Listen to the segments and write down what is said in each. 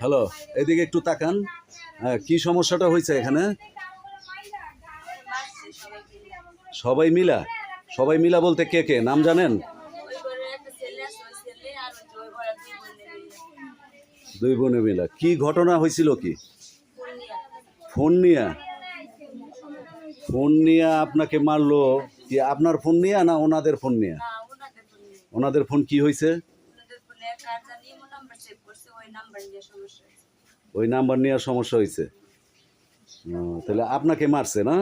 Hello এদিকে একটু তাকান। হ্যাঁ কি সমস্যাটা হয়েছে এখানে? সবাই মিলা? সবাই মিলা বলতে কে কে? নাম জানেন? দুই বোন মিলা। কি ঘটনা হয়েছিল কি? ফোন নিয়া? ফোন নিয়া আপনাকে মারলো কি আপনার ফোন নিয়া? না ওনাদের ফোন নিয়া। ওনাদের ফোন কি হয়েছে? ওই নাম্বার নেওয়ার সমস্যা হয়েছে। তাহলে আপনাকে মারছে না?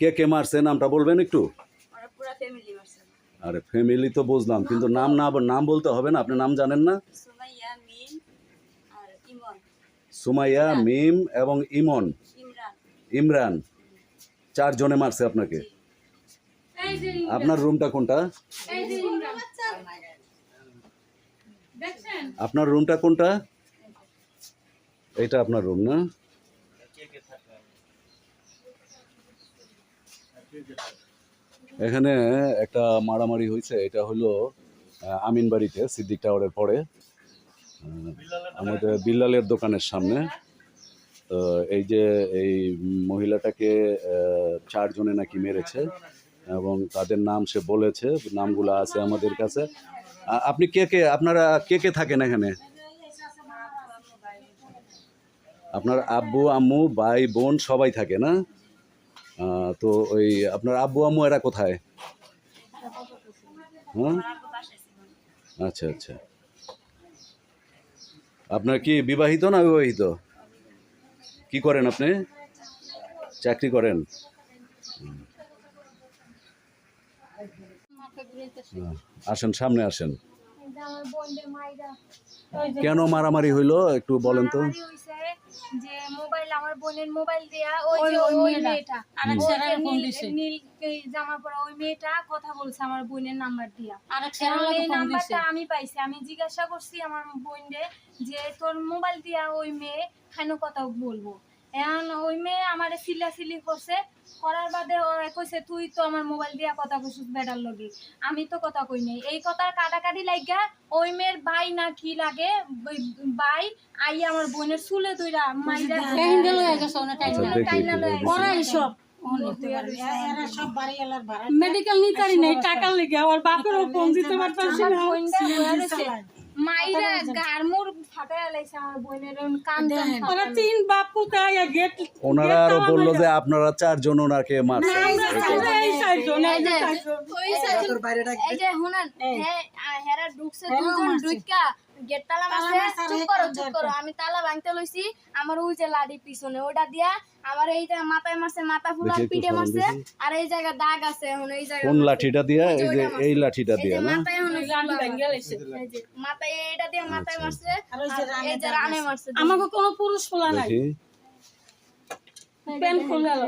কে কে মারছে? নামটা বলবেন একটু? আরে ফ্যামিলি তো বুঝলাম কিন্তু নাম না নাম বলতে হবে না আপনি নাম জানেন না? সুমাইয়া মিম এবং ইমন। ইমরান। ইমরান। চারজনে মারছে আপনাকে। আপনার রুমটা কোনটা? আপনার রুমটা কোনটা? এটা আপনার রুম, না? এখানে একটা মারামারি হয়েছে, এটা হলো আমিন বাড়িতে, সিদ্দিক টাওয়ারের পরে। আমাদের বিল্লালের দোকানের সামনে। তো এই যে এই মহিলাটাকে চারজনে নাকি মেরেছে, এবং তাদের নাম সে বলেছে, নামগুলো আছে আমাদের কাছে। আপনি কে কে, আপনারা কে কে থাকেন এখানে? আপনার আব্বু, আম্মু, ভাই, বোন সবাই থাকে না? তো ওই আপনার আব্বু, আম্মু এরা কোথায়? হ্যাঁ। আচ্ছা আচ্ছা। আপনার কি বিবাহিত না বিবাহিত কি করেন আপনি? চাকরি করেন? আসেন সামনে আসেন। কেন মারামারি হইল একটু বলেন তো। যে মোবাইল আমার বোনের মোবাইল দিয়া ওই যে ওই মেয়েটা। আরেক ওই ফোন দিছে। নীল জামা পরা ওই মেয়েটা কথা বলছে আমার বোনের নাম্বার দিয়া। আরেক এখন ফোন দিছে। নাম্বারটা আমি পাইছি। আমি জিজ্ঞাসা করছি আমার বোনরে যে তোর মোবাইল দিয়া ওই মেয়ে কেন কথা বলব? এখন ওই মেয়ে আমার সিলাসিলি করছে। করার বাদে ও কইছে তুই তো আমার মোবাইল দিয়া কথা কইছিস বেটার লগে। আমি তো কথা কই নাই। এই কথার কাটাকাটি লাগা ওই মেয়ের ভাই না কি লাগে ভাই আই আমার বোনের চুলে দুইরা মাইরা কাহিনী লয়ে গেছে অনেক টাইম আচ্ছা। ওরা এইসব মেডিকেল নিতারি নেই টাকার লেগে। আমার বাপেরও ফোন দিতে পারতাছি না। মাইরা গারমুর ওনারা আরও বলল যে আপনারা চারজন ওনাকে মারছেন। আমরা এই চারজন এই যে এই যে ওই সাইড- এই যে হুনান হেরা ঢুকছে দুজন ঢুকা গেট তালা মারছে চুপ করো চুপ করো আমি তালা ভাঙতে লইছি আমার ওই যে লাডি পিছনে ওটা দিয়া আমার এই যে মাথায় মারছে মাথা ফুলার পিঠে মারছে আর এই জায়গা দাগ আছে এখন এই জায়গা কোন লাঠিটা দিয়া? এই যে এই লাঠিটা দিয়া না? মাথায় এখন গাড়ি ভেঙে লাইছে মাথায় এইটা দিয়ে মাথায় আচ্ছা। মারছে আর এই যে রানে মারছে। আমাকে কোনো পুরুষ ফোলা নাই। দেখি। প্যান্ট খুলে আলো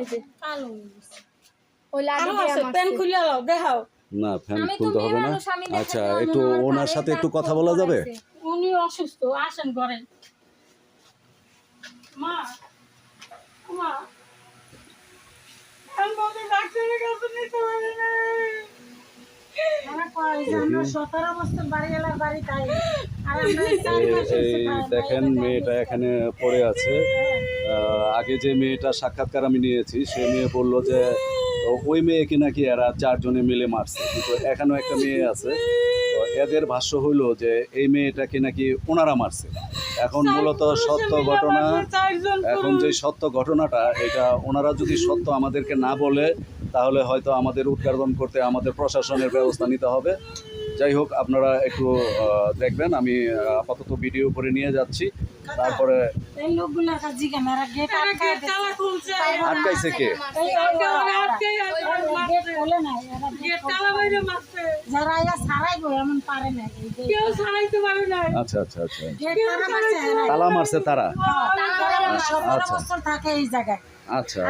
ওই লাডি আরও দিয়ে আছে মারছে। প্যান্ট খুলে আলো দেখাও। না ফ্যান আমি খুলতে হবে না? মানুষ, আমি দেখাতে আচ্ছা একটু ওনার সাথে একটু কথা বলা যাবে? অসুস্থ আসেন ঘরে। মা মা। ডাক্তারের কাছে নিতে পারি না। এই- এই দেখেন মেয়েটা এখানে পড়ে আছে। আগে যে মেয়েটা সাক্ষাৎকার আমি নিয়েছি সে মেয়ে বলল যে ওই মেয়েকে নাকি এরা চারজনে মিলে মারছে? কিন্তু এখানেও একটা মেয়ে আছে। এদের ভাষ্য হইল যে এই মেয়েটাকে নাকি ওনারা মারছে। এখন মূলত সত্য ঘটনা এখন যে সত্য ঘটনাটা এটা ওনারা যদি সত্য আমাদেরকে না বলে তাহলে হয়তো আমাদের উদ্ঘাটন করতে আমাদের প্রশাসনের ব্যবস্থা নিতে হবে। যাই হোক আপনারা একটু দেখবেন আমি আপাতত ভিডিও করে নিয়ে যাচ্ছি। তারপরে এই লোকগুলোর কাছে জিজ্ঞাসা এরা গেট আটকায় তালা খুলছে। আটকাইছে কে? এই আটকে আটকে গেট খুলে নাই গেট তালা বাইরে মারছে। যারা সারাই গো এমন পারে না এই যে কেউ ছাড়াইতে পারে না আচ্ছা আচ্ছা আচ্ছা। গেট তারা মারছে তালা মারছে তারা? আচ্ছা। বছর থাকে এই জায়গায়। আচ্ছা